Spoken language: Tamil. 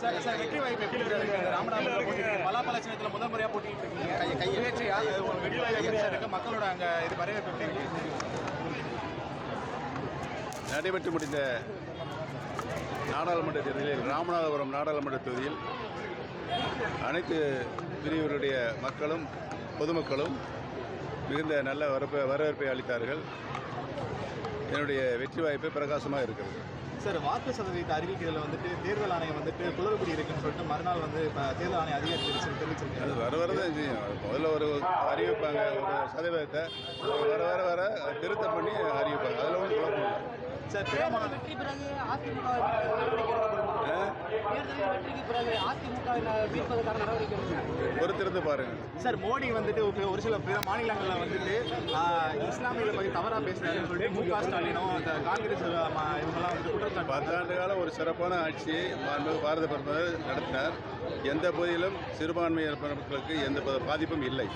சார் சார் வெற்றி வாய்ப்பு எப்படி இருக்கு ராமநாதபுரம் பலாப்பழ சின்னத்தில் முதல் முறையாக போட்டிட்டு இருக்கீங்க. இருக்கு மக்களோட அங்கே இது வரவேற்பு எப்படி இருக்கு நடைபெற்று முடிந்த நாடாளுமன்ற தேர்தலில் ராமநாதபுரம் நாடாளுமன்ற தொகுதியில் அனைத்து பிரிவினருடைய மக்களும் பொதுமக்களும் மிகுந்த நல்ல வரப்ப வரவேற்பை அளித்தார்கள். என்னுடைய வெற்றி வாய்ப்பு பிரகாசமாக இருக்கிறது சார் வாக்கு சதவீதத்தை அறிவிக்கிறதுல வந்துட்டு தேர்தல் ஆணையம் வந்துட்டு குளறுபடி இருக்குன்னு சொல்லிட்டு மறுநாள் வந்து இப்போ தேர்தல் ஆணையம் அதிகாரி தெரிவிச்சிருக்காரு அது வர வர தான் செய்யும் முதல்ல ஒரு அறிவிப்பாங்க ஒரு சதவீதத்தை வர வர வர திருத்தம் பண்ணி அறிவிப்பாங்க அதில் ஒன்றும் குழப்பம் இல்லை சார் திருமணம் வெற்றி பிறகு அதிமுக நடவடிக்கை எடுக்கப்படுமா? ஆ? தேர்தலில் வெற்றிக்கு பிறகு அதிமுக மீட்பதற்கான நடவடிக்கை? பொறுத்திருந்து பாருங்கள் சார் மோடி வந்துட்டு ஒரு- சில பிற மாநிலங்களில் வந்துட்டு இஸ்லாமியர்களை பற்றி தவறாக பேசுறாருன்னு சொல்லிட்டு மு க ஸ்டாலினும் அந்த காங்கிரஸ் இவங்கெல்லாம் வந்து குற்றச்சாட்டு பத்தாண்டு காலம் ஒரு சிறப்பான மாண்புமிகு பாரத பிரதமர் நடத்தினார். எந்த பகுதியிலும் சிறுபான்மையினர் மக்களுக்கு எந்த பாதிப்பும் இல்லை.